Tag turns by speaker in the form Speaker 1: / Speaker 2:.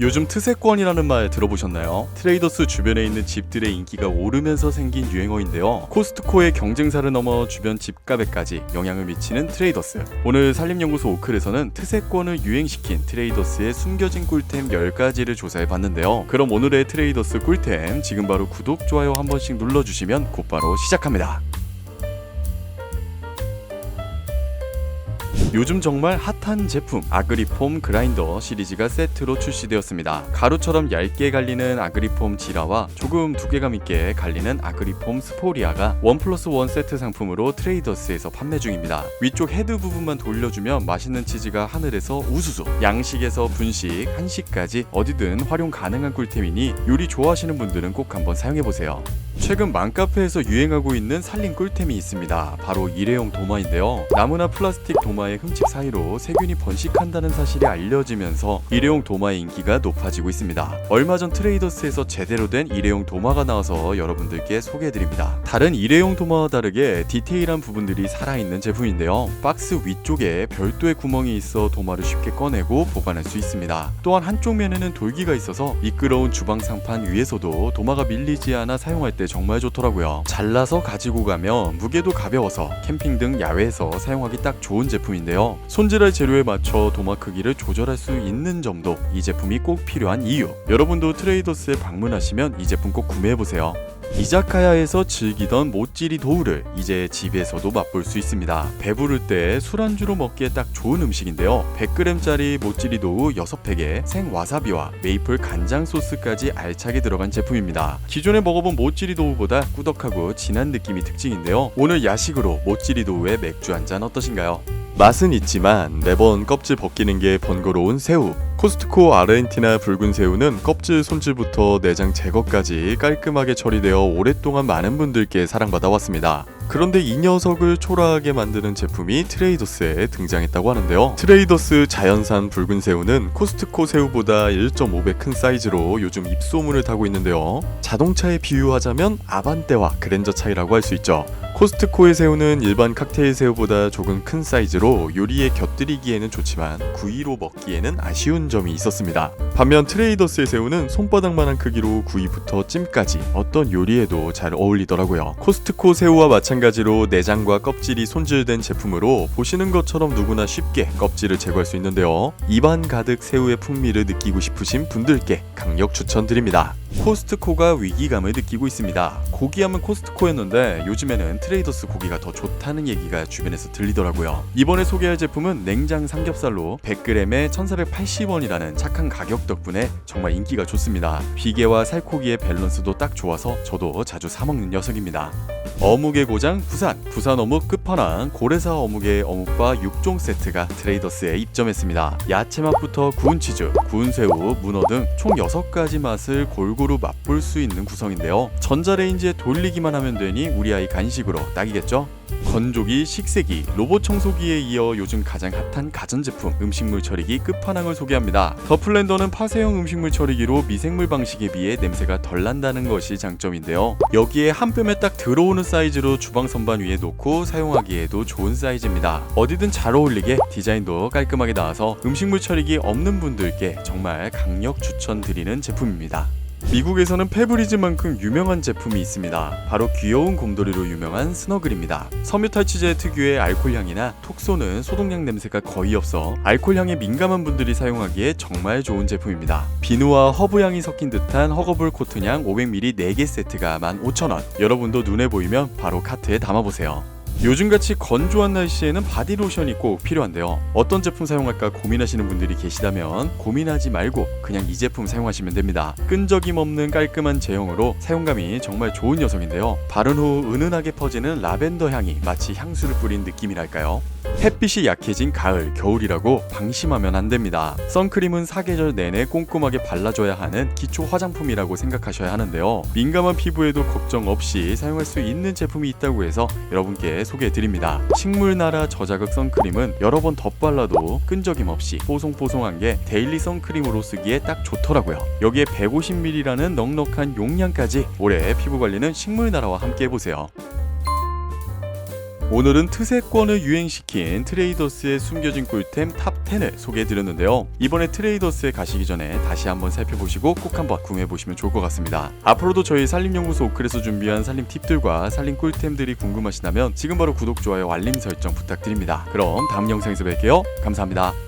Speaker 1: 요즘 트세권이라는 말 들어보셨나요? 트레이더스 주변에 있는 집들의 인기가 오르면서 생긴 유행어인데요. 코스트코의 경쟁사를 넘어 주변 집값에까지 영향을 미치는 트레이더스. 오늘 산림연구소 오클에서는 트세권을 유행시킨 트레이더스의 숨겨진 꿀템 10가지를 조사해 봤는데요. 그럼 오늘의 트레이더스 꿀템 지금 바로 구독, 좋아요 한 번씩 눌러주시면 곧바로 시작합니다. 요즘 정말 핫한 제품 아그리폼 그라인더 시리즈가 세트로 출시되었습니다. 가루처럼 얇게 갈리는 아그리폼 지라와 조금 두께감 있게 갈리는 아그리폼 스포리아가 원 플러스 원 세트 상품으로 트레이더스에서 판매 중입니다. 위쪽 헤드 부분만 돌려주면 맛있는 치즈가 하늘에서 우수수 양식에서 분식, 한식까지 어디든 활용 가능한 꿀템이니 요리 좋아하시는 분들은 꼭 한번 사용해보세요. 최근 맘카페에서 유행하고 있는 살림 꿀템이 있습니다. 바로 일회용 도마인데요. 나무나 플라스틱 도마 의 흠집 사이로 세균이 번식한다는 사실이 알려지면서 일회용 도마의 인기가 높아지고 있습니다. 얼마 전 트레이더스에서 제대로 된 일회용 도마가 나와서 여러분들께 소개해드립니다. 다른 일회용 도마와 다르게 디테일한 부분들이 살아있는 제품인데요. 박스 위쪽에 별도의 구멍이 있어 도마를 쉽게 꺼내고 보관할 수 있습니다. 또한 한쪽 면에는 돌기가 있어서 미끄러운 주방 상판 위에서도 도마가 밀리지 않아 사용할 때 정말 좋더라고요. 잘라서 가지고 가면 무게도 가벼워서 캠핑 등 야외에서 사용하기 딱 좋은 제품인데 요. 손질할 재료에 맞춰 도마 크기를 조절할 수 있는 점도 이 제품이 꼭 필요한 이유. 여러분도 트레이더스에 방문하시면 이 제품 꼭 구매해 보세요. 이자카야에서 즐기던 모찌리 도우를 이제 집에서도 맛볼 수 있습니다. 배부를 때 술안주로 먹기에 딱 좋은 음식인데요. 100g짜리 모찌리 도우 6팩에 생 와사비와 메이플 간장 소스까지 알차게 들어간 제품입니다. 기존에 먹어본 모찌리 도우보다 꾸덕하고 진한 느낌이 특징인데요. 오늘 야식으로 모찌리 도우에 맥주 한 잔 어떠신가요? 맛은 있지만 매번 껍질 벗기는 게 번거로운 새우. 코스트코 아르헨티나 붉은 새우는 껍질 손질부터 내장 제거까지 깔끔하게 처리되어 오랫동안 많은 분들께 사랑받아 왔습니다. 그런데 이 녀석을 초라하게 만드는 제품이 트레이더스에 등장했다고 하는데요. 트레이더스 자연산 붉은 새우는 코스트코 새우보다 1.5배 큰 사이즈로 요즘 입소문을 타고 있는데요. 자동차에 비유하자면 아반떼와 그랜저 차이라고 할 수 있죠. 코스트코의 새우는 일반 칵테일 새우보다 조금 큰 사이즈로 요리에 곁들이기에는 좋지만 구이로 먹기에는 아쉬운 점이 있었습니다. 반면 트레이더스의 새우는 손바닥만한 크기로 구이부터 찜까지 어떤 요리에도 잘 어울리더라고요. 코스트코 새우와 마찬가지로 내장과 껍질이 손질된 제품으로 보시는 것처럼 누구나 쉽게 껍질을 제거할 수 있는데요. 입안 가득 새우의 풍미를 느끼고 싶으신 분들께 강력 추천드립니다. 코스트코가 위기감을 느끼고 있습니다. 고기 하면 코스트코였는데 요즘에는 트레이더스 고기가 더 좋다는 얘기가 주변에서 들리더라고요. 이번에 소개할 제품은 냉장 삼겹살로 100g에 1,480원이라는 착한 가격 덕분에 정말 인기가 좋습니다. 비계와 살코기의 밸런스도 딱 좋아서 저도 자주 사 먹는 녀석입니다. 어묵의 고장 부산 부산 어묵 끝판왕 고래사 어묵의 어묵과 6종 세트가 트레이더스에 입점했습니다. 야채 맛부터 구운 치즈, 구운 새우, 문어 등 총 6가지 맛을 골고루 맛볼 수 있는 구성인데요. 전자레인지에 돌리기만 하면 되니 우리 아이 간식으로 딱이겠죠? 건조기, 식세기, 로봇 청소기에 이어 요즘 가장 핫한 가전제품 음식물 처리기 끝판왕을 소개합니다. 더 플랜더는 파쇄형 음식물 처리기로 미생물 방식에 비해 냄새가 덜 난다는 것이 장점인데요. 여기에 한 뼘에 딱 들어오는 사이즈로 주방 선반 위에 놓고 사용하기에도 좋은 사이즈입니다. 어디든 잘 어울리게 디자인도 깔끔하게 나와서 음식물 처리기 없는 분들께 정말 강력 추천드리는 제품입니다. 미국에서는 페브리즈만큼 유명한 제품이 있습니다. 바로 귀여운 곰돌이로 유명한 스너글입니다. 섬유 탈취제 특유의 알코올 향이나 톡 쏘는 소독약 냄새가 거의 없어 알코올 향에 민감한 분들이 사용하기에 정말 좋은 제품입니다. 비누와 허브 향이 섞인 듯한 허거블 코튼 향 500ml 4개 세트가 15,000원. 여러분도 눈에 보이면 바로 카트에 담아보세요. 요즘같이 건조한 날씨에는 바디로션이 꼭 필요한데요. 어떤 제품 사용할까 고민하시는 분들이 계시다면 고민하지 말고 그냥 이 제품 사용하시면 됩니다. 끈적임 없는 깔끔한 제형으로 사용감이 정말 좋은 녀석인데요. 바른 후 은은하게 퍼지는 라벤더 향이 마치 향수를 뿌린 느낌이랄까요? 햇빛이 약해진 가을, 겨울이라고 방심하면 안 됩니다. 선크림은 사계절 내내 꼼꼼하게 발라줘야 하는 기초 화장품이라고 생각하셔야 하는데요. 민감한 피부에도 걱정 없이 사용할 수 있는 제품이 있다고 해서 여러분께 소개해드립니다. 식물나라 저자극 선크림은 여러 번 덧발라도 끈적임 없이 뽀송뽀송한 게 데일리 선크림으로 쓰기에 딱 좋더라고요. 여기에 150ml라는 넉넉한 용량까지 올해 피부 관리는 식물나라와 함께 해보세요. 오늘은 트세권을 유행시킨 트레이더스의 숨겨진 꿀템 탑탑 10을 소개해드렸는데요. 이번에 트레이더스에 가시기 전에 다시 한번 살펴보시고 꼭 한번 구매해보시면 좋을 것 같습니다. 앞으로도 저희 산림연구소 오클에서 준비한 산림 팁들과 산림 꿀템들이 궁금하시다면 지금 바로 구독, 좋아요, 알림 설정 부탁드립니다. 그럼 다음 영상에서 뵐게요. 감사합니다.